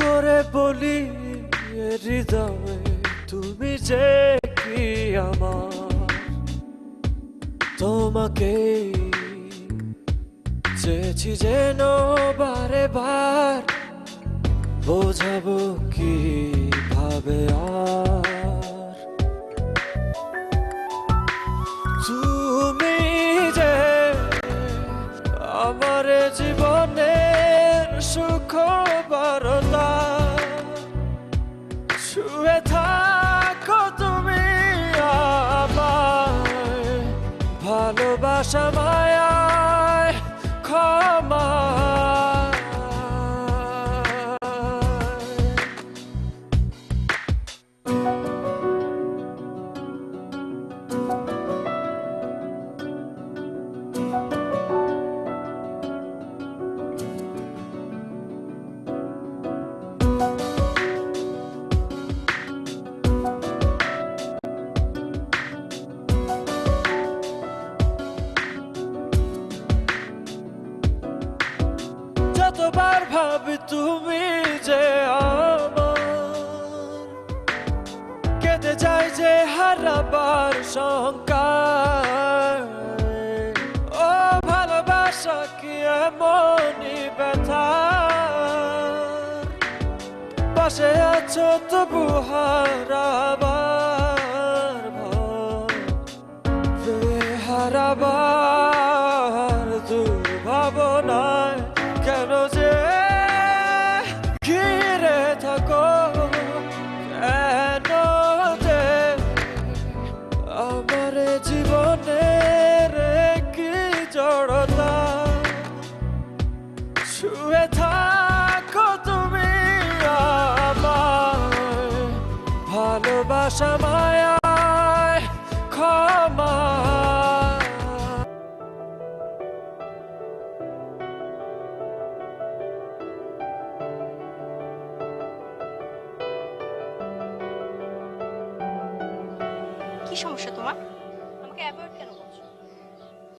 বলি, এ হৃদয়ে তুমি যে কি আমার? তোমাকে চেয়েছি যেন বারে বার, বোঝাবো কি ভাবে আর? তুমি যে আমার জীবনের ভালোবাসা মায়ায় ক্ষমা যতবার ভাবি তুমি যে আমার? কেটে যায় যে হারাবার শঙ্কার ও, ভালোবাসা কি এমনই ব্যথা? পাশে আছো তবু হারাবার জীবনের কি জড়তা। শুয়ে থাকো তুমি আমায়। ভালোবাসা মায়ায় ক্ষমা। সমস্যা তোমার? ओके अवॉइड करो।